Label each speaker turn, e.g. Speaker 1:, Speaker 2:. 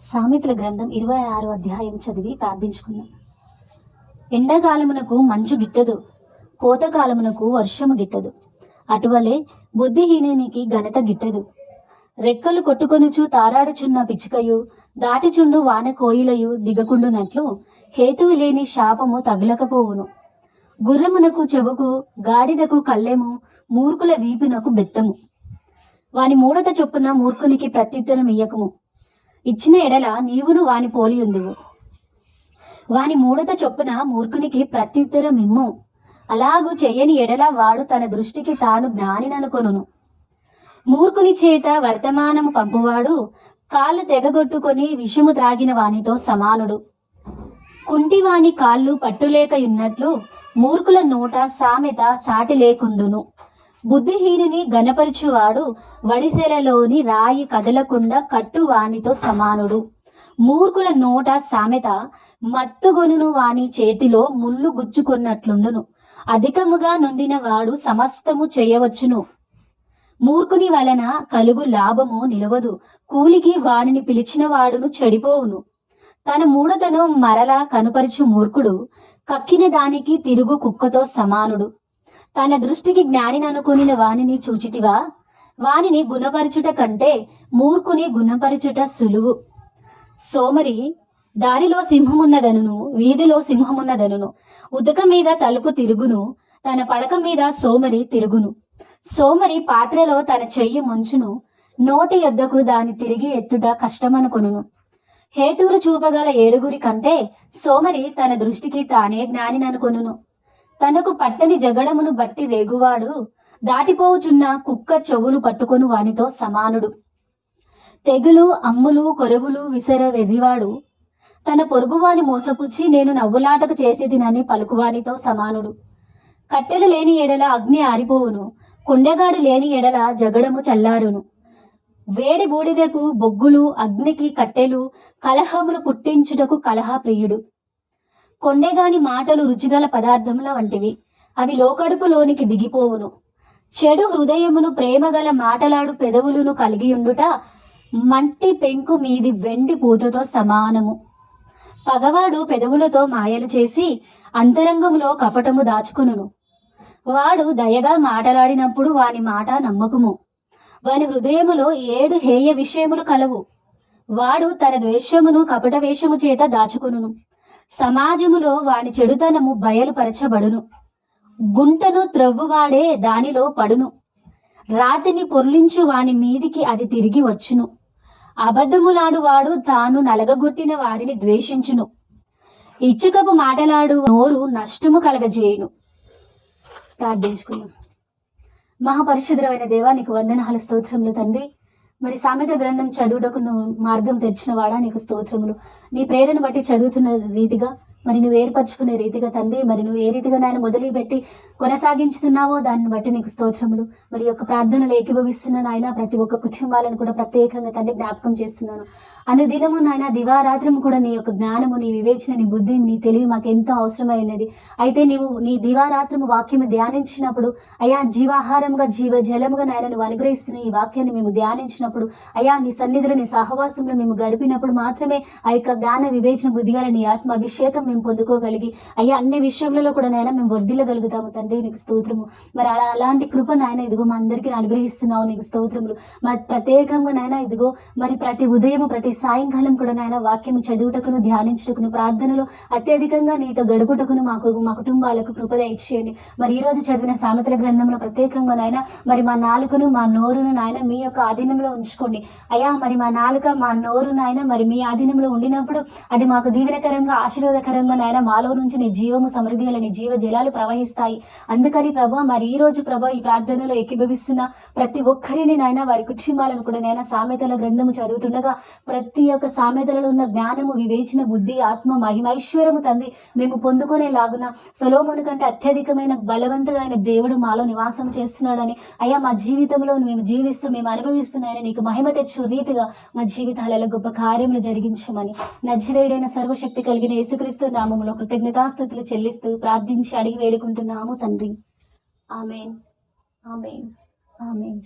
Speaker 1: సామెతల గ్రంథం ఇరవై ఆరో అధ్యాయం చదివి ప్రార్థించుకుందాం. ఎండాకాలమునకు మంచు గిట్టదు కోతకాలమునకు వర్షము గిట్టదు. అటువలే బుద్ధిహీనునికి ఘనత గిట్టదు. రెక్కలు కొట్టుకొనుచు తారాడుచున్న పిచ్చుకయు దాటిచుండు వాన కోయిలయు దిగకుండునట్లు హేతువు లేని శాపము తగులకపోవును. గుర్రమునకు చెవుకు గాడిదకు కళ్ళెము మూర్ఖుల వీపునకు బెత్తము. వాని మూడత చొప్పున మూర్ఖునికి ప్రత్యుత్తరం ఇయ్యకము ఇచ్చిన ఎడల నీవును వాని పోలియుందువు వాని మూడత చొప్పున మూర్ఖునికి ప్రత్యుత్తరం ఇమ్ము. అలాగూ చెయ్యని ఎడల వాడు తన దృష్టికి తాను జ్ఞానిననుకొనును. మూర్ఖుని చేత వర్తమానము పంపువాడు కాళ్ళు తెగగొట్టుకొని విషము త్రాగిన వానితో సమానుడు. కుంటివాని కాళ్ళు పట్టులేకయున్నట్లు మూర్ఖుల నోట సామెత సాటి లేకుండును. బుద్ధిహీనుని గనపరచువాడు వడిసెలలోని రాయి కదలకుండా కట్టు వానితో సమానుడు. మూర్ఖుల నోట సామెత మత్తుగొనును వాని చేతిలో ముళ్ళు గుచ్చుకున్నట్లుండును. అధికముగా నొందిన వాడు సమస్తము చేయవచ్చును. మూర్ఖుని వలన కలుగు లాభము నిలవదు. కూలికి వానిని పిలిచిన వాడును చెడిపోవును. తన మూడతను మరలా కనుపరచు మూర్ఖుడు కక్కిన దానికి తిరుగు కుక్కతో సమానుడు. తన దృష్టికి జ్ఞానిననుకునిన వానిని చూచితివా? వానిని గుణపరచుట కంటే మూర్ఖుని గుణపరచుట సులువు. సోమరి దారిలో సింహమున్నదనును వీధిలో సింహమున్నదనును ఉదక మీద తలుపు తిరుగును తన పడక మీద సోమరి తిరుగును. సోమరి పాత్రలో తన చెయ్యి ముంచును నోటి యొద్దకు దాని తిరిగి ఎత్తుట కష్టమనుకొనును. హేతువులు చూపగల ఏడుగురి కంటే సోమరి తన దృష్టికి తానే జ్ఞానిననుకొనును. తనకు పట్టని జగడమును బట్టి రేగువాడు దాటిపోవుచున్న కుక్క చెవులు పట్టుకొని వానితో సమానుడు. తెగులు అమ్ములు కొరవులు విసర వెర్రివాడు. తన పొరుగువాని మోసపుచ్చి నేను నవ్వులాటకు చేసేదినని పలుకువానితో సమానుడు. కట్టెలు లేని ఎడల అగ్ని ఆరిపోవును కొండగాడు లేని ఎడల జగడము చల్లారును. వేడి బూడిదకు బొగ్గులు అగ్నికి కట్టెలు కలహములు పుట్టించుటకు కలహ ప్రియుడు. కొండెగాని మాటలు రుచిగల పదార్థముల వంటివి. అవి లోకడుపులోనికి దిగిపోవును. చెడు హృదయమును ప్రేమగల మాటలాడు పెదవులను కలిగియుండుట మంటి పెంకు మీది వెండి పూతతో సమానము. పగవాడు పెదవులతో మాయలు చేసి అంతరంగంలో కపటము దాచుకును వాడు దయగా మాటలాడినప్పుడు వాని మాట నమ్మకము. వాని హృదయములో ఏడు హేయ విషయములు కలవు. వాడు తన ద్వేషమును కపట వేషము చేత దాచుకొనును. సమాజములో వాని చెడుతనము బయలుపరచబడును. గుంటను త్రవ్వువాడే దానిలో పడును. రాతిని పొర్లించు వాని మీదికి అది తిరిగి వచ్చును. అబద్ధములాడువాడు తాను నలగగొట్టిన వారిని ద్వేషించును. ఇచ్చుకపు మాటలాడు నోరు నష్టము కలగజేయును. ప్రార్థించుకున్నాం మహాపరిశుద్ధమైన దేవా నీకు వందనహాల స్తోత్రములు తండ్రి. మరి సామెత గ్రంథం చదువుటకు నువ్వు మార్గం తెరిచిన వాడా నీకు స్తోత్రములు? నీ ప్రేరణ బట్టి చదువుతున్న రీతిగా మరి నువ్వు ఏర్పరచుకునే రీతిగా తండ్రి మరి నువ్వు ఏ రీతిగా నాయన మొదలుపెట్టి కొనసాగించుతున్నావో దాన్ని బట్టి నీకు స్తోత్రములు. మరి యొక్క ప్రార్థనలు ఏకీభవిస్తున్న నాయన ప్రతి ఒక్క కుటుంబాలను కూడా ప్రత్యేకంగా తండ్రి జ్ఞాపకం చేస్తున్నాను. అనుదినము నాయన దివారాత్రము కూడా నీ యొక్క జ్ఞానము నీ వివేచన నీ బుద్ధి నీ తెలివి మాకు ఎంతో అవసరమైనది. అయితే నీవు నీ దివారాత్రము వాక్యము ధ్యానించినప్పుడు అయా జీవాహారంగా జీవ జలముగా నాయన నువ్వు అనుగ్రహిస్తున్న ఈ వాక్యాన్ని మేము ధ్యానించినప్పుడు అయా నీ సన్నిధిలో నీ సహవాసంలో మేము గడిపినప్పుడు మాత్రమే ఆ యొక్క జ్ఞాన వివేచన బుద్ధిగల నీ ఆత్మ అభిషేకం మేము పొందుకోగలిగి అయ్యా అన్ని విషయంలో కూడా నాయన మేము వర్ధిల్లగలుగుతాము. తండ్రి నీకు స్తోత్రము. మరి అలా అలాంటి కృప నాయన ఇదిగో మా అందరికీ అనుగ్రహిస్తున్నావు నీకు స్తోత్రములు. మరి ప్రత్యేకంగా నాయన ఇదిగో మరి ప్రతి ఉదయం ప్రతి సాయంకాలం కూడా నాయన వాక్యము చదువుటకును ధ్యానించుటకును ప్రార్థనలో అత్యధికంగా నీతో గడుపుటకును మాకు మా కుటుంబాలకు కృపద ఇచ్చేయండి. మరి ఈ రోజు చదివిన సామెతల గ్రంథంలో ప్రత్యేకంగా నాయన మరి మా నాలుకను మా నోరును నాయన మీ యొక్క ఆధీనంలో ఉంచుకోండి. అయ్యా మరి మా నాలుక మా నోరు నాయన మరి మీ ఆధీనంలో ఉండినప్పుడు అది మాకు దీవెనకరంగా ఆశీర్వాదకరంగా నాయన మాలో నుంచి నీ జీవము సమృద్ధి గల నీ జీవ జలాలు ప్రవహిస్తాయి. అందుకని ప్రభా మరి ఈ రోజు ప్రభా ఈ ప్రార్థనలో ఏకీభవిస్తున్న ప్రతి ఒక్కరిని నాయన వారి కుటుంబాలను కూడా నాయన సామెతల గ్రంథము చదువుతుండగా ప్రతి ఒక్క సామెతలలో ఉన్న జ్ఞానము వివేచన బుద్ధి ఆత్మ మహిమైశ్వరము తండ్రి మేము పొందుకునేలాగున సొలోమును కంటే అత్యధికమైన బలవంతుడైన దేవుడు మాలో నివాసం చేస్తున్నాడని అయ్యా మా జీవితంలో మేము జీవిస్తూ మేము అనుభవిస్తున్నాయని నీకు మహిమ తెచ్చు రీతిగా మా జీవితాలలో గొప్ప కార్యములు జరిగించమని నజరేడైన సర్వశక్తి కలిగిన యేసుక్రీస్తు నామములో కృతజ్ఞతాస్థుతులు చెల్లిస్తూ ప్రార్థించి అడిగి వేడుకుంటున్నాము తండ్రి. ఆమెన్. ఆమెన్. ఆమెన్.